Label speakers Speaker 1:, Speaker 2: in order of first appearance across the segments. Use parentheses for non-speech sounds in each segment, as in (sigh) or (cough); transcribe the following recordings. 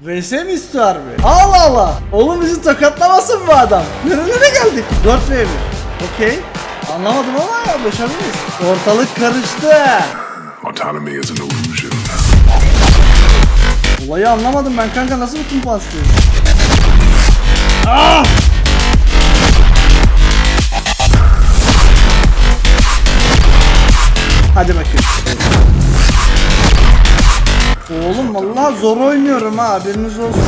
Speaker 1: VS mi istiyor harbi? Allah Allah. Oğlum bizi tokatlamasın bu adam. Nerelere geldik? 4 v 1. Okey. Anlamadım ama ya başarılıyız. Ortalık karıştı.
Speaker 2: Autonomy is an illusion.
Speaker 1: Olayı anlamadım ben kanka nasıl bütün pastayız? Ah! Hadi bakayım. Oğlum vallahi zor oynuyorum ha haberiniz olsun.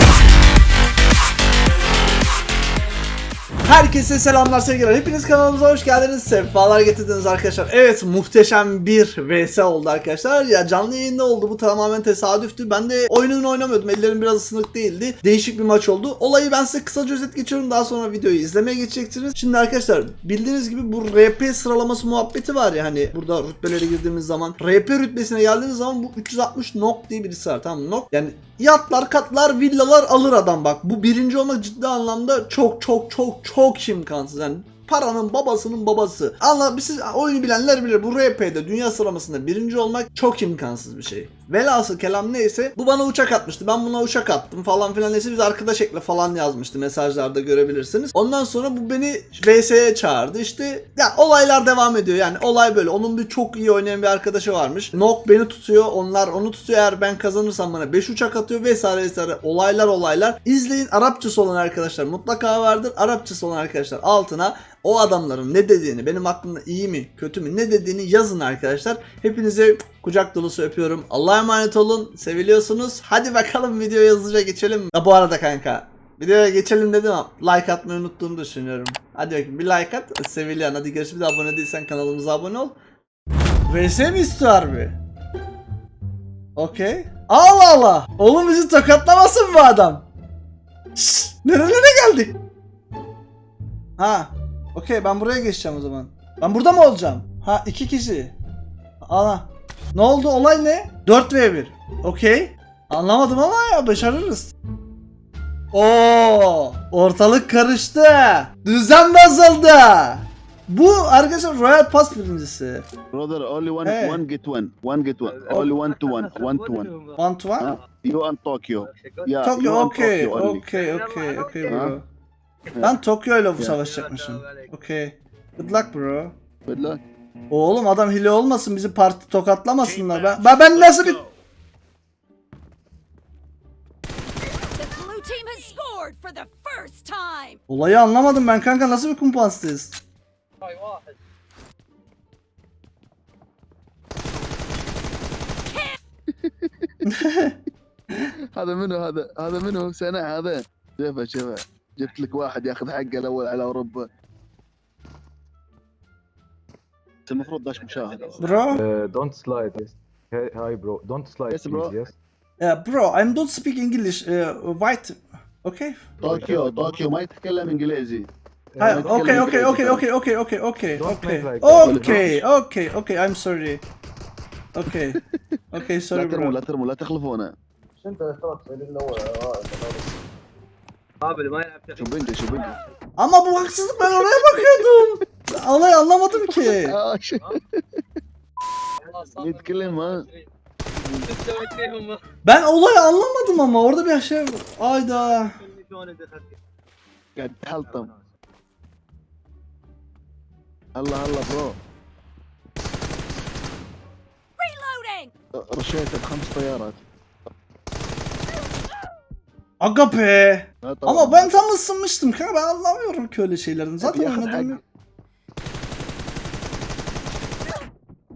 Speaker 1: Herkese selamlar sevgiler. Hepiniz kanalımıza hoş geldiniz. Sefalar getirdiniz arkadaşlar. Evet muhteşem bir vs oldu arkadaşlar. Ya canlı yayında oldu. Bu tamamen tesadüftü. Ben de oyununu oynamıyordum. Ellerim biraz ısınık değildi. Değişik bir maç oldu. Olayı ben size kısaca özet geçiyorum. Daha sonra videoyu izlemeye geçeceksiniz. Şimdi arkadaşlar bildiğiniz gibi bu RP sıralaması muhabbeti var ya hani burada rütbelere girdiğimiz zaman RP rütbesine geldiğiniz zaman bu 360 nok diye birisi var tamam? Nok yani yatlar, katlar, villalar alır adam bak. Bu birinci olmak ciddi anlamda çok çok çok çok imkansız. Yani paranın babasının babası. Anla siz oyunu bilenler bilir. Bu RP'de dünya sıralamasında birinci olmak çok imkansız bir şey. Velhasıl kelam neyse bu bana uçak atmıştı. Ben buna uçak attım falan filan neyse biz arkadaş ekle falan yazmıştı mesajlarda görebilirsiniz. Ondan sonra bu beni VS'ye çağırdı. İşte ya olaylar devam ediyor yani olay böyle. Onun bir çok iyi oynayan bir arkadaşı varmış. Nok beni tutuyor. Onlar onu tutuyor. Eğer ben kazanırsam bana 5 uçak atıyor vesaire vesaire. Olaylar olaylar. İzleyin. Arapçası olan arkadaşlar mutlaka vardır. Arapçası olan arkadaşlar altına o adamların ne dediğini, benim aklımda iyi mi, kötü mü, ne dediğini yazın arkadaşlar. Hepinize kucak dolusu öpüyorum. Allah'a emanet olun. Seviliyorsunuz. Hadi bakalım videoya hızlıca geçelim. Ha, bu arada kanka. Videoya geçelim dedim ama like atmayı unuttuğumu düşünüyorum. Hadi bakayım bir like at. Seviliyorsun. Hadi görüşürüz. Bir de abone değilsen kanalımıza abone ol. VS mi istiyor harbi? Okey. Allah Allah. Oğlum bizi tokatlamasın bu adam. Şşş, nerelere geldik? Ha. Okey ben buraya geçeceğim o zaman. Ben burada mı olacağım? Ha iki kişi. Ana. Ne oldu olay ne? 4 v 1. Okey. Anlamadım ama ya başarırız. Oo, ortalık karıştı. Düzen bozuldu. Bu arkadaşlar Royal Pass birincisi.
Speaker 3: Brother, only one,
Speaker 1: Hey.
Speaker 3: one get one, one get one, only one to one, one to one.
Speaker 1: One to one.
Speaker 3: Huh? You and Tokyo. Yeah,
Speaker 1: Tokyo okey okey okey
Speaker 3: Ha?
Speaker 1: bro. Ben Tokyo ile savaşacakmışım. Okey. Good luck bro.
Speaker 3: Good luck.
Speaker 1: Oğlum adam hile olmasın bizi parti tokatlamasınlar. Ben, ben, ben nasıl bir...
Speaker 4: The blue team has scored for the first time.
Speaker 1: Olayı anlamadım ben kanka nasıl bir kumpanstayız?
Speaker 3: هذا منو هذا هذا منو سنة هذا شوفه شوفه جبت لك واحد ياخذ حقه الاول على اوروبا انت المفروض داش
Speaker 5: مشاهد برو؟ دونت سلايد هاي
Speaker 3: برو
Speaker 5: دونت
Speaker 3: سلايد
Speaker 5: يس
Speaker 1: برو يس برو اي دونت سبيك انجلش وايت أوكي
Speaker 3: طوكيو طوكيو ما يتكلم انجليزي
Speaker 1: أوكي أوكي أوكي
Speaker 5: أوكي
Speaker 1: أوكي
Speaker 5: أوكي أوكي أوكي
Speaker 1: أوكي أوكي أوكي I'm سوري أوكي أوكي
Speaker 3: سوري
Speaker 1: لا
Speaker 3: ترموا لا ترموا لا تخلفونا.
Speaker 6: انت اشتركت في الأول قابل ما يلعب
Speaker 3: شوبينجا شوبينجا
Speaker 1: Ama bu haksızlık ben oraya bakıyordum. Olayı anlamadım ki. (laughs)
Speaker 3: آه، شو- يتكلم ها
Speaker 6: سويت فيهم
Speaker 1: Ben olayı anlamadım ama orada bir şey Ayda.
Speaker 6: شلون دخلت
Speaker 3: قاعد تحلطم هلا هلا برو
Speaker 4: Reloading.
Speaker 3: رشيت بخمس طيارات
Speaker 1: Aga be.
Speaker 3: لا طبعاً.
Speaker 1: Ama ben tam ısınmıştım kanka ben anlamıyorum ki öyle şeylerin. Zaten
Speaker 3: ياخذ
Speaker 1: oynadım.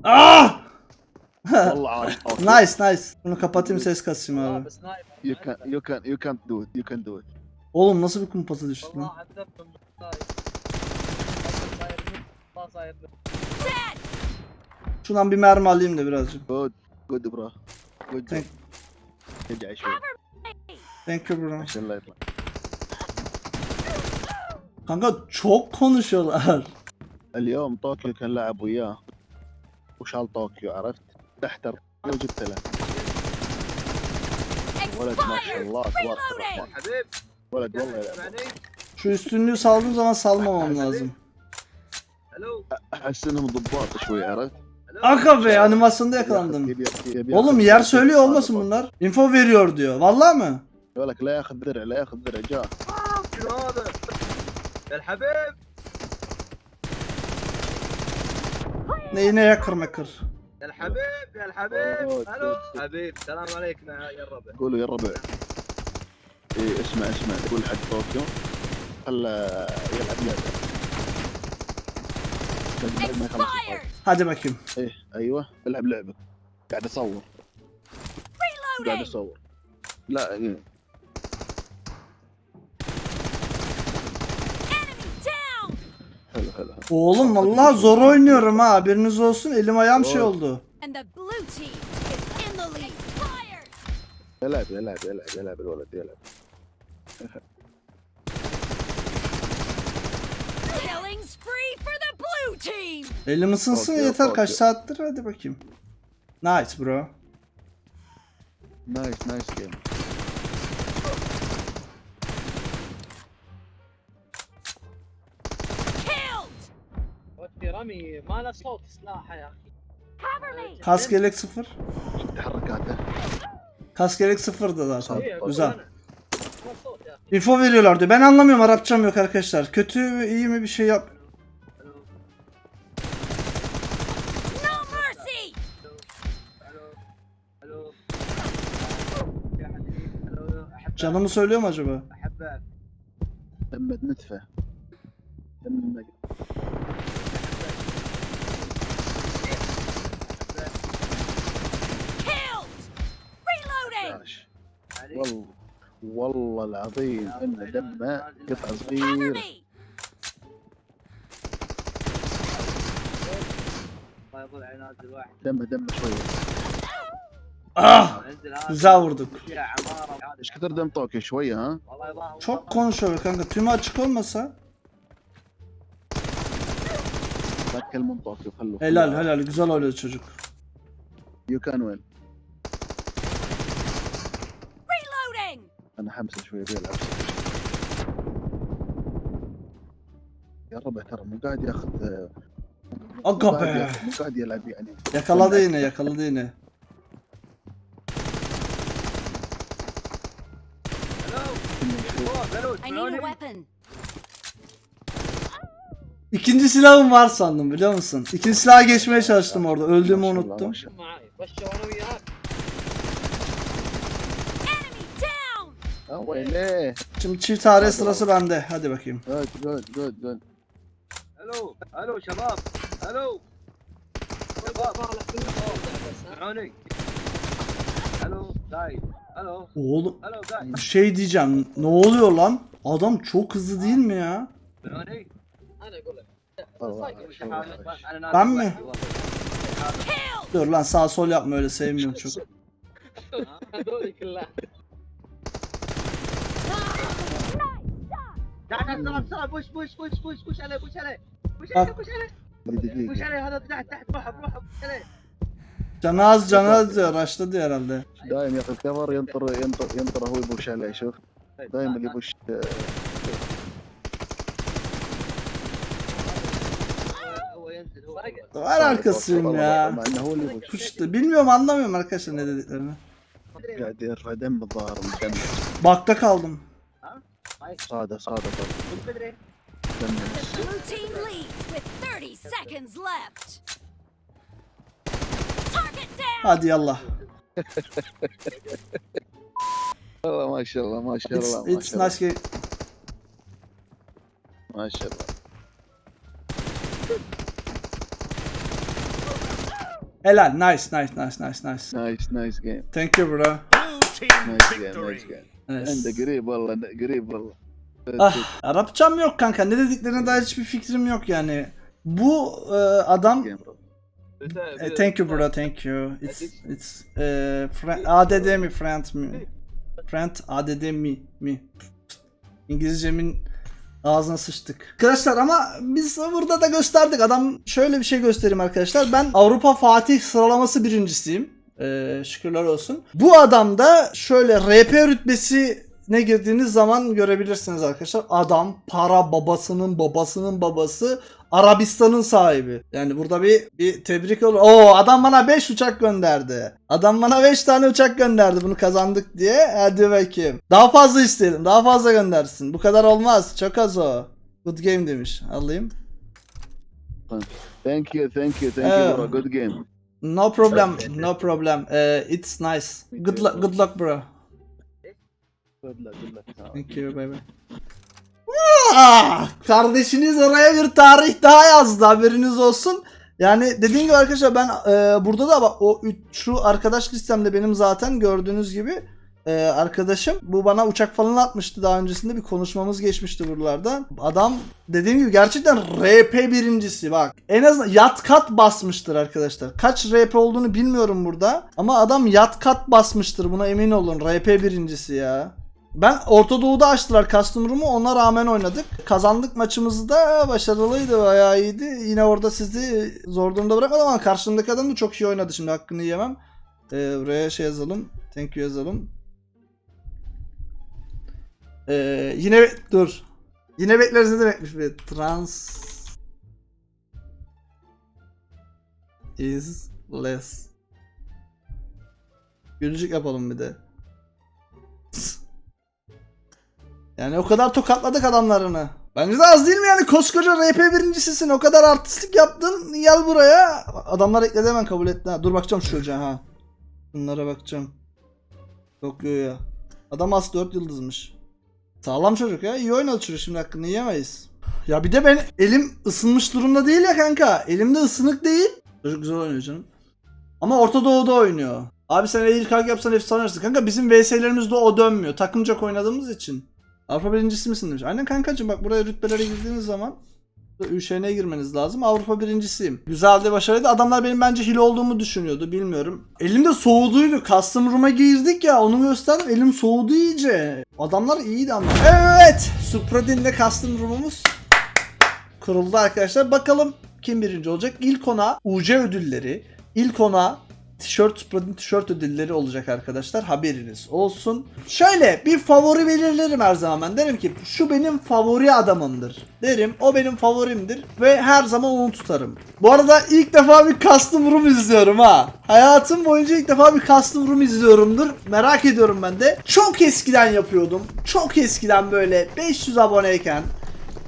Speaker 1: Ah!
Speaker 3: والله عاش (laughs) طوكيو.
Speaker 1: nice nice. Bunu kapatayım ses kasayım abi.
Speaker 6: بس نايف
Speaker 3: You can you can you can't do it. You can do it.
Speaker 1: Oğlum nasıl bir kumpasa düştüm
Speaker 6: والله
Speaker 1: lan?
Speaker 6: عذبتهم نايف ما صاير
Speaker 4: Dead.
Speaker 1: Şuradan bir mermi alayım da birazcık.
Speaker 3: Good good bro. Good job.
Speaker 1: Thank-
Speaker 3: ارجع شوي
Speaker 1: Thank you bro.
Speaker 3: عشان لا يطلع.
Speaker 1: Kanka çok konuşuyorlar.
Speaker 3: اليوم طوكيو كان لعب وياه وشال طوكيو عرفت؟ تحت وجبت له ولد ما شاء
Speaker 4: Expired.
Speaker 3: الله تبارك
Speaker 4: Reloading.
Speaker 3: الرحمن
Speaker 6: حبيب
Speaker 3: ولد والله يلعب
Speaker 6: اسمعني
Speaker 1: Şu üstünlüğü saldığım zaman salmamam lazım.
Speaker 6: الو
Speaker 3: احس انهم ضباط شوي عرفت؟
Speaker 6: الو
Speaker 1: Aga be animasyonda yakalandım.
Speaker 3: يبي- يبي- يبي
Speaker 1: Oğlum
Speaker 3: ياخذ
Speaker 1: yer
Speaker 3: ثلاثة
Speaker 1: söylüyor
Speaker 3: صار
Speaker 1: olmasın
Speaker 3: ضباط.
Speaker 1: bunlar. Info veriyor diyor. Vallahi mı?
Speaker 3: ولك لا ياخذ درع لا ياخذ درع جاء
Speaker 6: شنو هذا؟ يا الحبيب
Speaker 1: Mekır.
Speaker 6: يا الحبيب يا الحبيب.
Speaker 3: ألو.
Speaker 6: حبيب سلام عليكم يا الربع.
Speaker 3: قولوا يا الربع. إيه اسمع اسمع. قول حق طوكيو. خله يلعب لعبه!
Speaker 1: Hadi bakayım.
Speaker 3: إيه أيوه. العب لعبك قاعد أصور. قاعد! أصور. لا حلو حلو
Speaker 1: Oğlum vallahi zor oynuyorum ha. Haberiniz olsun. Elim ayağım şey
Speaker 3: Oy.
Speaker 1: oldu.
Speaker 4: And the blue team is in the lead. Expired!
Speaker 3: يلعب يلعب يلعب يلعب الولد يلعب
Speaker 4: Killing spree for the blue team!
Speaker 1: Elim ısınsın
Speaker 3: Okey,
Speaker 1: yeter. Kaç
Speaker 3: okey.
Speaker 1: saattir? Hadi bakayım. Nice bro.
Speaker 3: نايس نايس جيم
Speaker 6: وفي رمي ما له صوت سلاحه يا اخي
Speaker 4: Cover me!
Speaker 1: Kask yelek sıfır.
Speaker 3: تحركاته
Speaker 1: Kask yelek sıfırdı zaten.
Speaker 6: إيه، أقول
Speaker 1: Güzel.
Speaker 6: أنا. ما صوت يا اخي
Speaker 1: Info veriyorlar diyor. Ben anlamıyorum Arapçam yok arkadaşlar. Kötü mü iyi mi bir şey yap.
Speaker 4: No mercy!
Speaker 6: الو الو يا حبيبي الو احبك
Speaker 1: Canımı söylüyor mu acaba?
Speaker 6: احبك
Speaker 3: دمت نتفه دمك والله العظيم إن دمه
Speaker 6: قطع صغير.
Speaker 3: دمه دمه
Speaker 6: شوي. آه! زاوردك.
Speaker 3: إيش كثر دم طوكي شوية ها؟
Speaker 1: Çok konuşuyor kanka. Tüm مسا
Speaker 3: لا ذاك طوكي وخلوه
Speaker 1: لا لا لا قزلوا oynadı çocuk.
Speaker 3: يو كان وين انا حمسه شويه بيلعب يا ربع ترى مو قاعد ياخذ مو
Speaker 1: Aga
Speaker 3: قاعد
Speaker 1: be.
Speaker 3: ياخذ- مو قاعد يلعب يعني
Speaker 1: Yakaladı yine yakaladı yine.
Speaker 6: الو
Speaker 4: I need a weapon.
Speaker 1: İkinci silahım var sandım biliyor musun? İkinci silaha geçmeye çalıştım orada. Öldüğümü
Speaker 3: ما شاء الله،
Speaker 1: unuttum.
Speaker 3: Öyle.
Speaker 1: Şimdi çift hare sırası bende. Hadi bakayım.
Speaker 3: Good, good, good, good.
Speaker 6: Hello, hello şabab. Hello. Şabab. Hello. Hello, guys. Hello.
Speaker 1: Oğlum
Speaker 6: hello, guys.
Speaker 1: bir şey diyeceğim. Ne oluyor lan? Adam çok hızlı değil mi ya? Ben mi? Dur lan sağ sol yapma öyle sevmiyorum (laughs) çok.
Speaker 6: هذول كلها تعال تعال بسرعه بوش بوش بوش بوش بوش عليه بوش عليه بوش عليه بوش عليه بوش
Speaker 3: دقيقة
Speaker 6: عليه هذا تحت تحت روح روح بوش عليه
Speaker 1: Canı az canı az diyor. Raşladı herhalde.
Speaker 3: دايم ياخذ كفر ينطر ينطر ينطر هو يبوش عليه شوف دايم اللي يبوش آه،
Speaker 6: هو ينزل هو
Speaker 1: Var arkasıyım ya.
Speaker 3: مع انه هو اللي يبوش
Speaker 1: Puştu. Bilmiyorum anlamıyorum arkadaşlar ne dediklerini.
Speaker 3: قاعد يرفع دم الظاهر من دم
Speaker 1: Bakta kaldım.
Speaker 4: Sağda, sağda, sağda.
Speaker 1: Hadi yallah. (laughs)
Speaker 3: Maşallah, maşallah,
Speaker 1: It's,
Speaker 3: maşallah.
Speaker 1: it's
Speaker 3: maşallah.
Speaker 1: nice game.
Speaker 3: Maşallah.
Speaker 1: Helal. Nice, nice, nice, nice, nice.
Speaker 3: Nice, nice game.
Speaker 1: Thank you bro.
Speaker 3: Blue team Nice game, nice game.
Speaker 1: Evet.
Speaker 3: Ben de grip valla grip valla.
Speaker 1: Ah, evet. Arapçam yok kanka. Ne dediklerine dair hiçbir fikrim yok yani. Bu e, adam e, thank you bro, thank you. It's it's e, friend, ADD mi friend mi? Friend ADD mi mi? İngilizcemin ağzına sıçtık. Arkadaşlar ama biz burada da gösterdik. Adam şöyle bir şey göstereyim arkadaşlar. Ben Avrupa Fatih sıralaması birincisiyim. Ee, şükürler olsun. Bu adam da şöyle RP rütbesi ne girdiğiniz zaman görebilirsiniz arkadaşlar. Adam para babasının babasının babası Arabistan'ın sahibi. Yani burada bir bir tebrik olur. Oo adam bana 5 uçak gönderdi. Adam bana 5 tane uçak gönderdi bunu kazandık diye. Hadi bakayım. Daha fazla isteyelim. Daha fazla göndersin. Bu kadar olmaz. Çok az o. Good game demiş. Alayım.
Speaker 3: Thank you, thank you, thank you, bro. Good game.
Speaker 1: No problem. No problem. Eh, it's nice. Good luck, good luck bro.
Speaker 3: Good luck, good luck.
Speaker 1: Thank you. Bye bye. Ah, kardeşiniz oraya bir tarih daha yazdı haberiniz olsun. Yani dediğim gibi arkadaşlar ben e, burada da bak o üç- şu arkadaş listemde benim zaten gördüğünüz gibi e, arkadaşım bu bana uçak falan atmıştı daha öncesinde bir konuşmamız geçmişti buralarda. Adam dediğim gibi gerçekten RP birincisi bak. En azından yat kat basmıştır arkadaşlar. Kaç RP olduğunu bilmiyorum burada ama adam yat kat basmıştır buna emin olun. RP birincisi ya. Ben Orta Doğu'da açtılar custom room'u ona rağmen oynadık. Kazandık maçımızı da başarılıydı bayağı iyiydi. Yine orada sizi zor durumda bırakmadım ama karşımdaki adam da çok iyi oynadı şimdi hakkını yemem. Ee, buraya şey yazalım. Thank you yazalım. Ee, yine dur. Yine bekleriz ne demekmiş be? Trans is less. Gülücük yapalım bir de. Yani o kadar tokatladık adamlarını. Bence de az değil mi yani koskoca RP birincisisin o kadar artistlik yaptın gel buraya. Adamlar ekledi hemen kabul etti. Dur bakacağım şu çocuğa ha. Bunlara bakacağım. Yok yok ya. Adam az 4 yıldızmış. Sağlam çocuk ya iyi oynadı çocuk şimdi hakkını yiyemeyiz. Ya bir de ben elim ısınmış durumda değil ya kanka. Elimde ısınık değil. Çocuk güzel oynuyor canım. Ama Orta Doğu'da oynuyor. Abi sen ilk kalk yapsan efsane oynarsın. Kanka bizim VS'lerimizde o dönmüyor. Takımcak oynadığımız için. Avrupa birincisi misin demiş. Aynen kankacım bak buraya rütbelere girdiğiniz zaman ÜŞN'ye girmeniz lazım. Avrupa birincisiyim. Güzeldi, başarılıydı. Adamlar benim bence hile olduğumu düşünüyordu. Bilmiyorum. Elimde soğuduydu. Custom room'a girdik ya. Onu gösterdim. Elim soğudu iyice. Adamlar iyiydi ama. Evet. Supradin'le custom room'umuz kuruldu arkadaşlar. Bakalım kim birinci olacak? İlk ona UC ödülleri, ilk ona tişört, Supradin tişört ödülleri olacak arkadaşlar. Haberiniz olsun. Şöyle bir favori belirlerim her zaman. Ben derim ki şu benim favori adamımdır. Derim o benim favorimdir ve her zaman onu tutarım. Bu arada ilk defa bir custom room izliyorum ha. Hayatım boyunca ilk defa bir custom room izliyorumdur. Merak ediyorum ben de. Çok eskiden yapıyordum. Çok eskiden böyle 500 aboneyken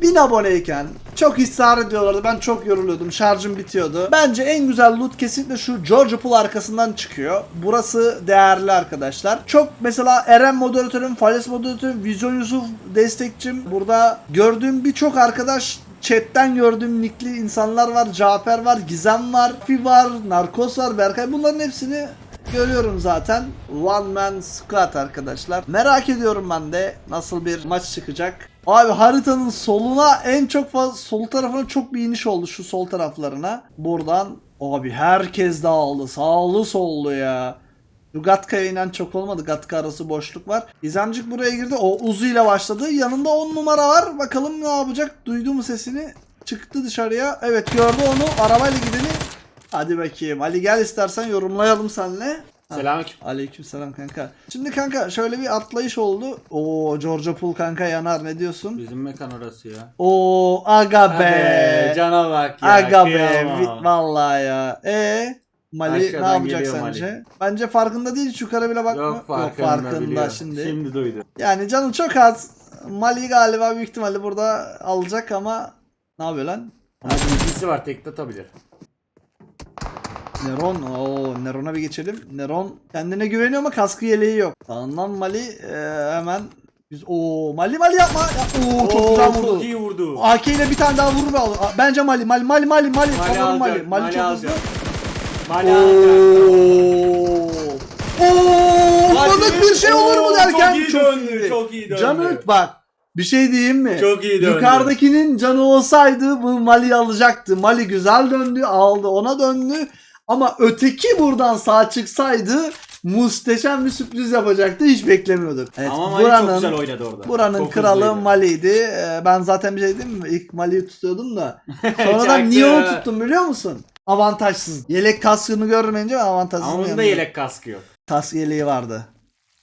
Speaker 1: 1000 aboneyken çok ısrar ediyorlardı. Ben çok yoruluyordum. Şarjım bitiyordu. Bence en güzel loot kesinlikle şu George Pool arkasından çıkıyor. Burası değerli arkadaşlar. Çok mesela Eren moderatörüm, Fales moderatörüm, Vizyon Yusuf destekçim. Burada gördüğüm birçok arkadaş Chat'ten gördüğüm nickli insanlar var. Cafer var, Gizem var, Fi var, Narkos var, Berkay. Bunların hepsini görüyorum zaten. One man squad arkadaşlar. Merak ediyorum ben de nasıl bir maç çıkacak. Abi haritanın soluna en çok fazla sol tarafına çok bir iniş oldu şu sol taraflarına. Buradan abi herkes dağıldı. Sağlı sollu ya. Gatka'ya inen çok olmadı. Gatka arası boşluk var. İzemcik buraya girdi. O Uzu ile başladı. Yanında 10 numara var. Bakalım ne yapacak. Duydu mu sesini? Çıktı dışarıya. Evet gördü onu. Arabayla gideni. Hadi bakayım. Ali gel istersen yorumlayalım seninle.
Speaker 7: Selamünaleyküm.
Speaker 1: Aleykümselam kanka. Şimdi kanka şöyle bir atlayış oldu. Oo Georgia Pool kanka yanar ne diyorsun?
Speaker 7: Bizim mekan orası ya.
Speaker 1: Oo aga be.
Speaker 7: Be, cana bak ya.
Speaker 1: aga be. Vallahi ya. E Mali ne
Speaker 7: Aşağıdan
Speaker 1: yapacak
Speaker 7: geliyor
Speaker 1: sence?
Speaker 7: Mali.
Speaker 1: Bence farkında değil. Hiç yukarı bile bakmıyor.
Speaker 7: Yok farkında,
Speaker 1: farkında
Speaker 7: biliyor.
Speaker 1: şimdi.
Speaker 7: Şimdi duydu.
Speaker 1: Yani canı çok az. Mali galiba büyük ihtimalle burada alacak ama ne yapıyor lan?
Speaker 7: Ama bilgisi var tek atabilir.
Speaker 1: Neron. Oo, Neron'a bir geçelim. Neron kendine güveniyor ama kaskı yeleği yok. Sağından Mali e, hemen biz o Mali Mali yapma. Ya, oo, çok güzel vurdu.
Speaker 7: Çok iyi vurdu.
Speaker 1: AK ile bir tane daha vurur be Bence Mali Mali Mali Mali Mali.
Speaker 7: Mali
Speaker 1: Mali.
Speaker 7: alacak,
Speaker 1: Mali,
Speaker 7: Mali
Speaker 1: çok
Speaker 7: alacak.
Speaker 1: hızlı.
Speaker 7: Mali alacak.
Speaker 1: Oo. Oo, balık bir şey olur mu
Speaker 7: Oo,
Speaker 1: derken
Speaker 7: çok iyi döndü, çok iyi döndü.
Speaker 1: Canı bak bir şey diyeyim mi?
Speaker 7: Çok iyi döndü.
Speaker 1: Yukarıdakinin canı olsaydı bu Mali alacaktı. Mali güzel döndü, aldı, ona döndü. Ama öteki buradan sağ çıksaydı muhteşem bir sürpriz yapacaktı. Hiç beklemiyorduk. Evet,
Speaker 7: Ama Mali
Speaker 1: buranın,
Speaker 7: çok güzel oynadı orada.
Speaker 1: Buranın
Speaker 7: Çok
Speaker 1: kralı
Speaker 7: hızlıydı.
Speaker 1: Mali'ydi. Ee, Ben zaten bir şey diyeyim mi? İlk Mali'yi tutuyordum da. (laughs) Sonradan niye onu tuttum biliyor musun? Avantajsız. Yelek kaskını görmeyince avantajsız.
Speaker 7: Ama onun da yelek kaskı yok.
Speaker 1: Kask yeleği vardı.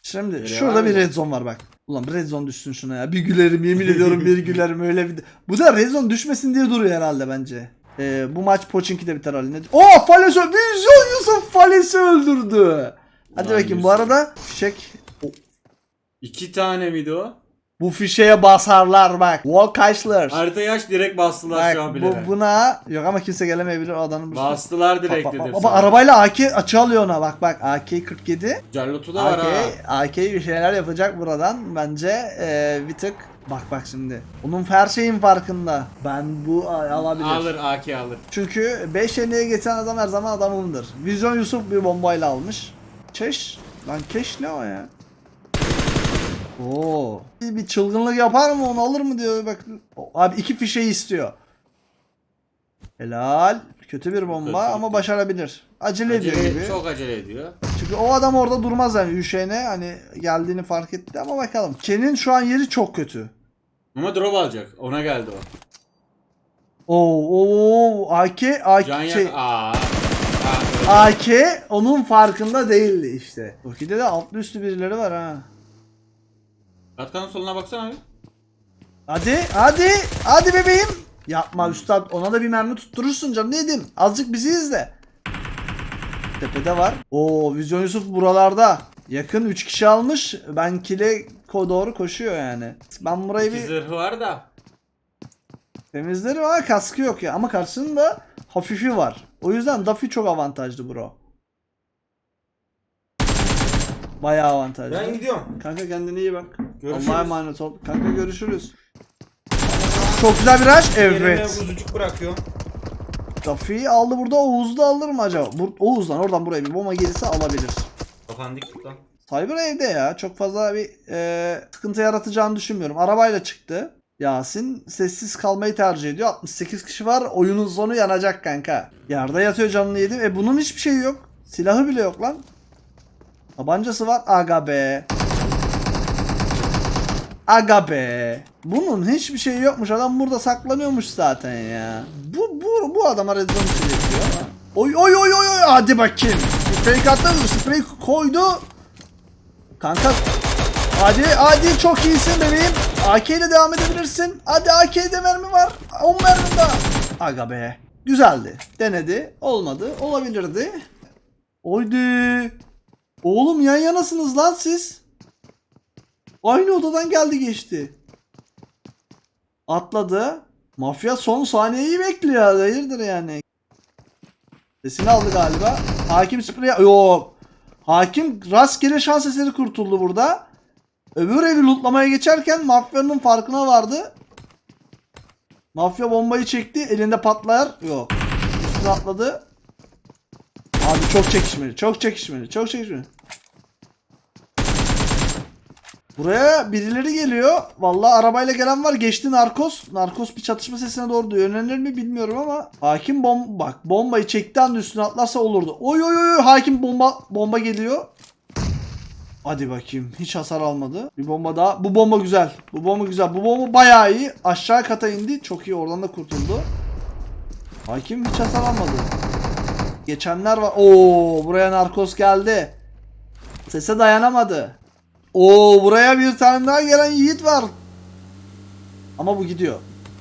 Speaker 1: Şimdi
Speaker 7: Yeleği
Speaker 1: şurada bir red zone var bak. Ulan bir red zone düşsün şuna ya. Bir gülerim yemin ediyorum bir (laughs) gülerim öyle bir... Bu da red zone düşmesin diye duruyor herhalde bence. Ee, bu maç Pochinki'de biter Ali. Ne- Oo Fales öldü. Vizyon Yusuf Fales'i öldürdü. Hadi
Speaker 7: Lan
Speaker 1: bakayım bu
Speaker 7: Yusuf.
Speaker 1: arada fişek
Speaker 7: İki tane miydi o?
Speaker 1: bu fişeye basarlar bak. Volkaysler.
Speaker 7: Haritayı aç direkt bastılar şu an
Speaker 1: Bak
Speaker 7: bile.
Speaker 1: bu, buna yok ama kimse gelemeyebilir o adamın.
Speaker 7: Bastılar direkt
Speaker 1: Bak, bak,
Speaker 7: dedim
Speaker 1: bak,
Speaker 7: sana.
Speaker 1: bak, arabayla AK açı alıyor ona bak bak AK-47
Speaker 7: Carlotu da var
Speaker 1: AK,
Speaker 7: ha.
Speaker 1: AK bir şeyler yapacak buradan bence eee, bir tık bak bak şimdi onun her şeyin farkında ben bu a- alabilir
Speaker 7: Alır AK alır.
Speaker 1: çünkü 5 yeneye geçen adam her zaman adamımdır Vizyon Yusuf bir bombayla almış Keş lan keş ne o ya Oo. Bir çılgınlık yapar mı onu alır mı diyor bak. Abi iki fişeyi istiyor. Helal. Kötü bir bomba
Speaker 7: Kötü
Speaker 1: ama başarabilir. Acele, ediyor
Speaker 7: Acele,
Speaker 1: gibi.
Speaker 7: çok acele ediyor.
Speaker 1: Çünkü o adam orada durmaz yani Üşen'e hani geldiğini fark etti ama bakalım. Ken'in şu an yeri çok kötü.
Speaker 7: Ama drop alacak. Ona geldi o.
Speaker 1: Oo, oo AK AK
Speaker 7: Can
Speaker 1: şey,
Speaker 7: yak. Aa. Aa,
Speaker 1: AK onun farkında değildi işte. Toki'de de altlı üstü birileri var ha.
Speaker 7: Atkanın soluna baksana abi.
Speaker 1: Hadi hadi hadi bebeğim. Yapma üstad ona da bir mermi tutturursun canım ne diyeyim. Azıcık bizi izle. Tepede var. Oo Vizyon Yusuf buralarda. Yakın 3 kişi almış. Ben kile ko doğru koşuyor yani. Ben burayı bir
Speaker 7: zırhı var da.
Speaker 1: temizlerim ama kaskı yok ya. Ama karşısında hafifi var. O yüzden Duffy çok avantajlı bro. Bayağı avantajlı.
Speaker 7: Ben gidiyorum.
Speaker 1: Kanka kendine iyi bak.
Speaker 7: Görüşürüz.
Speaker 1: Allah'a emanet ol. Kanka görüşürüz. Çok güzel bir rush. Evet.
Speaker 7: kuzucuk bırakıyorum.
Speaker 1: Duffy'yi aldı burada. Oğuz da alır mı acaba? Bur Oğuz'dan oradan buraya bir bomba gelirse alabilir.
Speaker 7: Kafan dik tut lan.
Speaker 1: Cyber evde ya. Çok fazla bir e, sıkıntı yaratacağını düşünmüyorum. Arabayla çıktı. Yasin sessiz kalmayı tercih ediyor. 68 kişi var. Oyunun sonu yanacak kanka. Yerde yatıyor canını yedim. E bunun hiçbir şeyi yok. Silahı bile yok lan. Tabancası var. Aga be. Aga be. Bunun hiçbir şeyi yokmuş. Adam burada saklanıyormuş zaten ya. Bu bu bu adama çekiyor ama. Oy oy oy oy oy hadi bakayım. Fake attı, spray koydu. Kanka hadi hadi çok iyisin bebeğim. AK ile devam edebilirsin. Hadi AK'de mermi var. 10 mermi daha. Aga be. Güzeldi. Denedi. Olmadı. Olabilirdi. Oydi. Oğlum yan yanasınız lan siz. Aynı odadan geldi geçti. Atladı. Mafya son saniyeyi bekliyor. Hayırdır yani. Sesini aldı galiba. Hakim sprey... Yok. Hakim rastgele şans eseri kurtuldu burada. Öbür evi lootlamaya geçerken mafyanın farkına vardı. Mafya bombayı çekti. Elinde patlar. Yok. Üstüne atladı. Abi çok çekişmeli. Çok çekişmeli. Çok çekişmeli. Buraya birileri geliyor. Vallahi arabayla gelen var. Geçti narkos. Narkos bir çatışma sesine doğru yönelir mi bilmiyorum ama hakim bom bak bombayı çekti anda üstüne atlarsa olurdu. Oy oy oy hakim bomba bomba geliyor. Hadi bakayım. Hiç hasar almadı. Bir bomba daha. Bu bomba güzel. Bu bomba güzel. Bu bomba bayağı iyi. Aşağı kata indi. Çok iyi. Oradan da kurtuldu. Hakim hiç hasar almadı. Geçenler var. Oo, buraya narkos geldi. Sese dayanamadı. Oo, buraya bir tane daha gelen yiğit var. Ama bu gidiyor.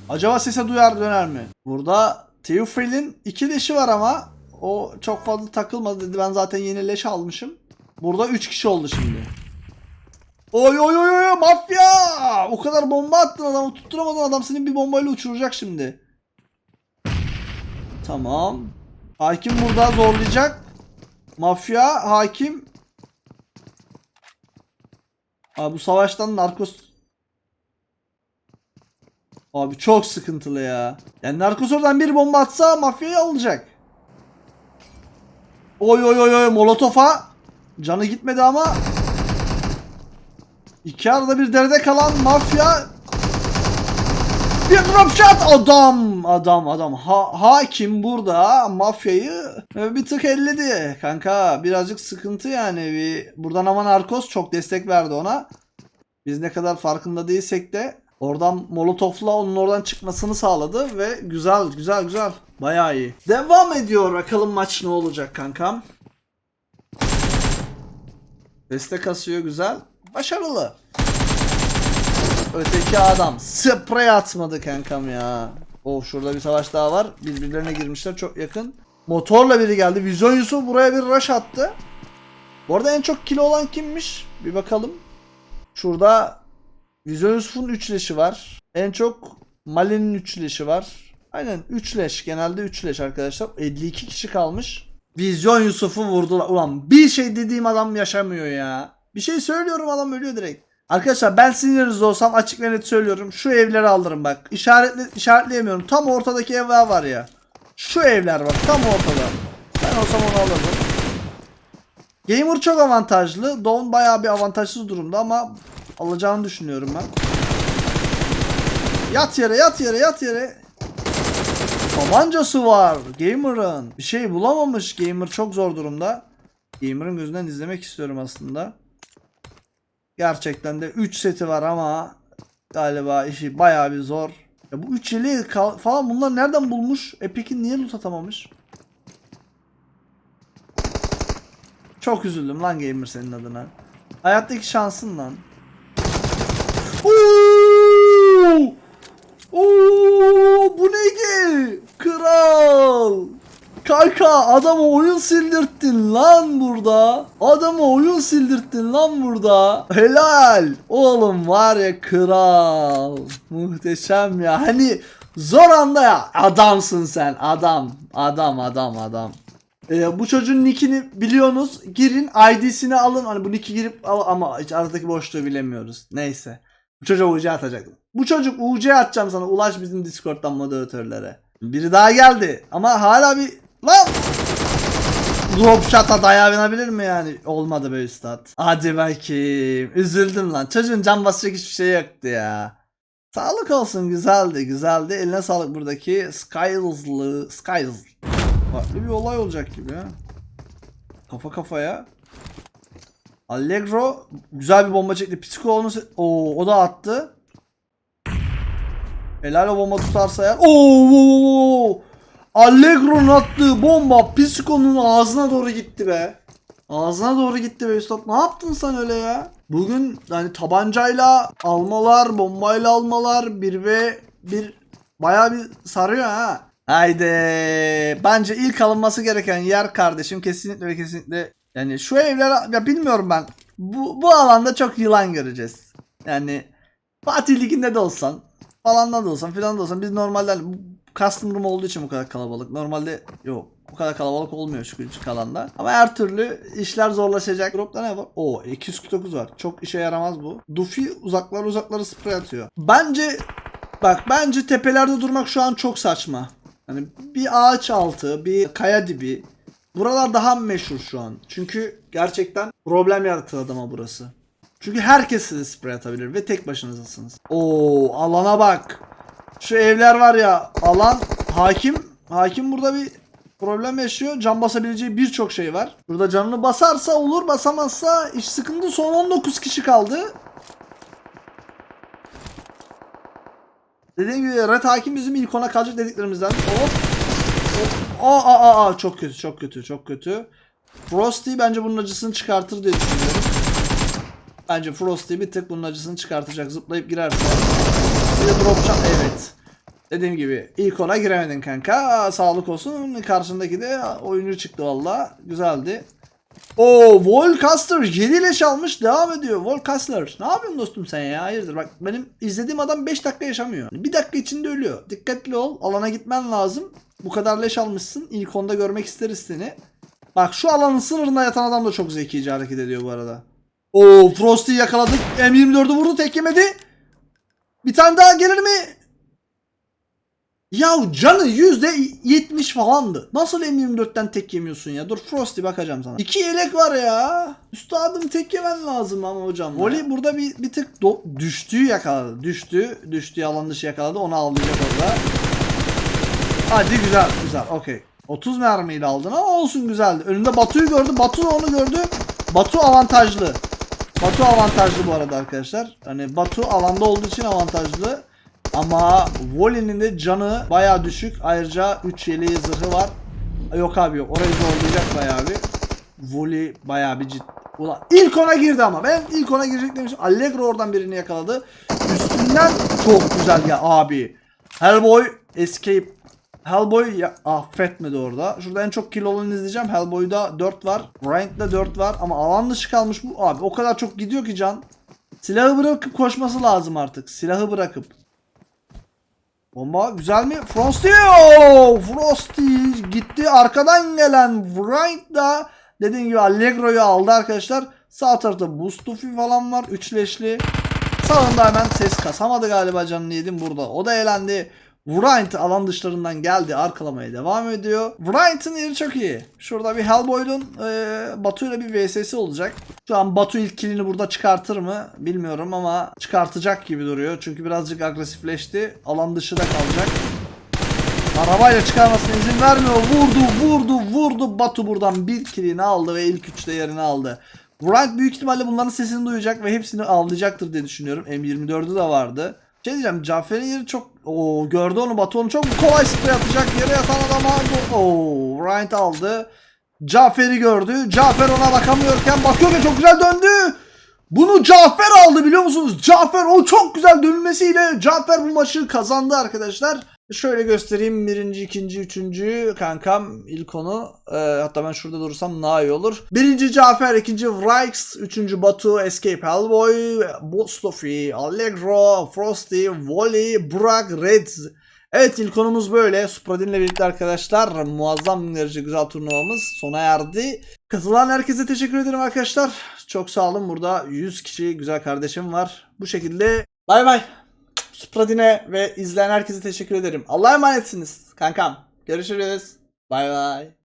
Speaker 1: Acaba sese duyar döner mi? Burada Teofil'in iki leşi var ama o çok fazla takılmadı dedi. Ben zaten yeni leş almışım. Burada 3 kişi oldu şimdi. Oy oy oy oy mafya! O kadar bomba attın adamı tutturamadın adam seni bir bombayla uçuracak şimdi. Tamam. Hakim burada zorlayacak. Mafya, hakim. Abi bu savaştan narkos Abi çok sıkıntılı ya. Yani narkos oradan bir bomba atsa mafyayı alacak. Oy oy oy oy molotofa. Canı gitmedi ama. İki arada bir derede kalan mafya. Bir drop shot. Adam adam adam. Ha, hakim burada mafyayı e, bir tık elledi. Kanka birazcık sıkıntı yani. Bir buradan ama narkoz çok destek verdi ona. Biz ne kadar farkında değilsek de oradan molotofla onun oradan çıkmasını sağladı ve güzel güzel güzel. Bayağı iyi. Devam ediyor. Bakalım maç ne olacak kankam. Destek asıyor. Güzel. Başarılı Öteki adam sprey atmadı kankam ya. Oh şurada bir savaş daha var. Birbirlerine girmişler çok yakın. Motorla biri geldi. Vizyon Yusuf buraya bir rush attı. Bu arada en çok kilo olan kimmiş? Bir bakalım. Şurada Vizyon Yusuf'un 3 leşi var. En çok Mali'nin 3 leşi var. Aynen 3 leş. Genelde 3 leş arkadaşlar. 52 kişi kalmış. Vizyon Yusuf'u vurdular. Ulan bir şey dediğim adam yaşamıyor ya. Bir şey söylüyorum adam ölüyor direkt. Arkadaşlar ben sizin olsam açık ve net söylüyorum. Şu evleri alırım bak. İşaretle, işaretleyemiyorum. Tam ortadaki evler var ya. Şu evler bak tam ortada. Ben olsam onu alırdım. Gamer çok avantajlı. Dawn bayağı bir avantajsız durumda ama alacağını düşünüyorum ben. Yat yere yat yere yat yere. Tabancası var Gamer'ın. Bir şey bulamamış Gamer çok zor durumda. Gamer'ın gözünden izlemek istiyorum aslında. Gerçekten de 3 seti var ama galiba işi bayağı bir zor. Ya bu 3 yeli kal- falan bunlar nereden bulmuş? Epic'in niye loot atamamış? Çok üzüldüm lan Gamer senin adına. Hayattaki şansın lan. Oo! Oo, bu neydi? Kral. Kanka adamı oyun sildirttin lan burada. Adamı oyun sildirttin lan burada. Helal. Oğlum var ya kral. Muhteşem ya. Hani zor anda ya. Adamsın sen. Adam. Adam adam adam. Ee, bu çocuğun nickini biliyorsunuz. Girin ID'sini alın. Hani bu nick'i girip al ama hiç aradaki boşluğu bilemiyoruz. Neyse. Bu çocuğa UC atacaktım. Bu çocuk UC atacağım sana. Ulaş bizim Discord'dan moderatörlere. Biri daha geldi. Ama hala bir... Lan! Drop shot'a dayanabilir mi yani? Olmadı be üstad. Hadi bakayım. Üzüldüm lan. Çocuğun can basacak hiçbir şey yoktu ya. Sağlık olsun güzeldi güzeldi. Eline sağlık buradaki Skyles'lı Skiles. Farklı bir olay olacak gibi ha. Kafa kafaya. Allegro güzel bir bomba çekti. Psiko'nun se- Oo, o da attı. Helal o bomba tutarsa eğer. Oo, oo, oo. Allegro'nun attığı bomba Psiko'nun ağzına doğru gitti be. Ağzına doğru gitti be üstad. Ne yaptın sen öyle ya? Bugün hani tabancayla almalar, bombayla almalar bir ve bir bayağı bir sarıyor ha. Haydi. Bence ilk alınması gereken yer kardeşim kesinlikle ve kesinlikle yani şu evler ya bilmiyorum ben. Bu, bu alanda çok yılan göreceğiz. Yani Fatih Ligi'nde de olsan falan da olsan filan da olsan biz normalde bu custom room olduğu için bu kadar kalabalık. Normalde yok. Bu kadar kalabalık olmuyor şu küçük alanda. Ama her türlü işler zorlaşacak. Drop'ta ne var? Oo 249 var. Çok işe yaramaz bu. Duffy uzaklar uzakları sprey atıyor. Bence bak bence tepelerde durmak şu an çok saçma. Hani bir ağaç altı, bir kaya dibi. Buralar daha meşhur şu an. Çünkü gerçekten problem yaratır adama burası. Çünkü herkes size sprey atabilir ve tek başınızasınız. Oo alana bak. Şu evler var ya alan hakim hakim burada bir problem yaşıyor. Can basabileceği birçok şey var. Burada canını basarsa olur basamazsa iş sıkıntı. Son 19 kişi kaldı. Dediğim gibi Red Hakim bizim ilk ona kalacak dediklerimizden. Hop. Hop. Aa, aa, aa, çok kötü çok kötü çok kötü. Frosty bence bunun acısını çıkartır diye düşünüyorum. Bence Frosty bir tık bunun acısını çıkartacak. Zıplayıp girerse. Bir de drop shot evet. Dediğim gibi ilk ona giremedin kanka. Sağlık olsun. Karşındaki de oyuncu çıktı valla. Güzeldi. O Volcaster 7 leş almış devam ediyor. Volcaster ne yapıyorsun dostum sen ya? Hayırdır bak benim izlediğim adam 5 dakika yaşamıyor. Bir dakika içinde ölüyor. Dikkatli ol. Alana gitmen lazım. Bu kadar leş almışsın. İlk onda görmek isteriz seni. Bak şu alanın sınırında yatan adam da çok zekice hareket ediyor bu arada. Oo Frosty yakaladık. M24'ü vurdu tek yemedi. Bir tane daha gelir mi? Ya canı %70 falandı. Nasıl M24'ten tek yemiyorsun ya? Dur Frosty bakacağım sana. İki yelek var ya. Üstadım tek yemen lazım ama hocam. Voli burada bir, bir tık düştüğü yakaladı. Düştü. Düştüğü alan dışı yakaladı. Onu avlayacak orada. Hadi güzel güzel okey. 30 mermiyle aldın ama olsun güzeldi. Önünde Batu'yu gördü. Batu da onu gördü. Batu avantajlı. Batu avantajlı bu arada arkadaşlar. Hani Batu alanda olduğu için avantajlı. Ama Voli'nin de canı baya düşük. Ayrıca 3 yeleği zırhı var. Yok abi yok. Orayı zorlayacak bayağı bir. Voli bayağı bir ciddi. Ulan ilk ona girdi ama. Ben ilk ona girecek demiştim. Allegro oradan birini yakaladı. Üstünden çok güzel ya abi. Hellboy Escape. Hellboy ya, affetmedi orada. Şurada en çok kill olanı izleyeceğim. Hellboy'da 4 var. Bryant'da 4 var. Ama alan dışı kalmış bu. Abi o kadar çok gidiyor ki can. Silahı bırakıp koşması lazım artık. Silahı bırakıp. Bomba güzel mi? Frosty! Oo! Frosty gitti. Arkadan gelen Wright da dediğim gibi Allegro'yu aldı arkadaşlar. Sağ tarafta Bustufi falan var. Üçleşli. Sağında hemen ses kasamadı galiba canını yedim burada. O da elendi. Wright alan dışlarından geldi. Arkalamaya devam ediyor. Wright'ın yeri çok iyi. Şurada bir Hellboy'un e, Batu ile bir VS'si olacak. Şu an Batu ilk killini burada çıkartır mı bilmiyorum ama çıkartacak gibi duruyor. Çünkü birazcık agresifleşti. Alan dışı da kalacak. Arabayla çıkarmasına izin vermiyor. Vurdu, vurdu, vurdu. Batu buradan bir killini aldı ve ilk üçte yerini aldı. Wright büyük ihtimalle bunların sesini duyacak ve hepsini avlayacaktır diye düşünüyorum. M24'ü de vardı. Şey diyeceğim Cafer'in yeri çok o gördü onu Batu onu çok kolay sprey atacak yere yatan adama o Wright aldı. Cafer'i gördü. Cafer ona bakamıyorken bakıyor ve çok güzel döndü. Bunu Cafer aldı biliyor musunuz? Cafer o çok güzel dönmesiyle Cafer bu maçı kazandı arkadaşlar. Şöyle göstereyim. Birinci, ikinci, üçüncü kankam ilk onu. Ee, hatta ben şurada durursam daha iyi olur. Birinci Cafer, ikinci Vrix, üçüncü Batu, Escape Hellboy, Bostofi, Allegro, Frosty, Wally, Burak, Reds. Evet ilk konumuz böyle. Supradin'le birlikte arkadaşlar muazzam derece güzel turnuvamız sona erdi. Katılan herkese teşekkür ederim arkadaşlar. Çok sağ olun. Burada 100 kişi güzel kardeşim var. Bu şekilde bay bay. Supradin'e ve izleyen herkese teşekkür ederim. Allah'a emanetsiniz kankam. Görüşürüz. Bay bay.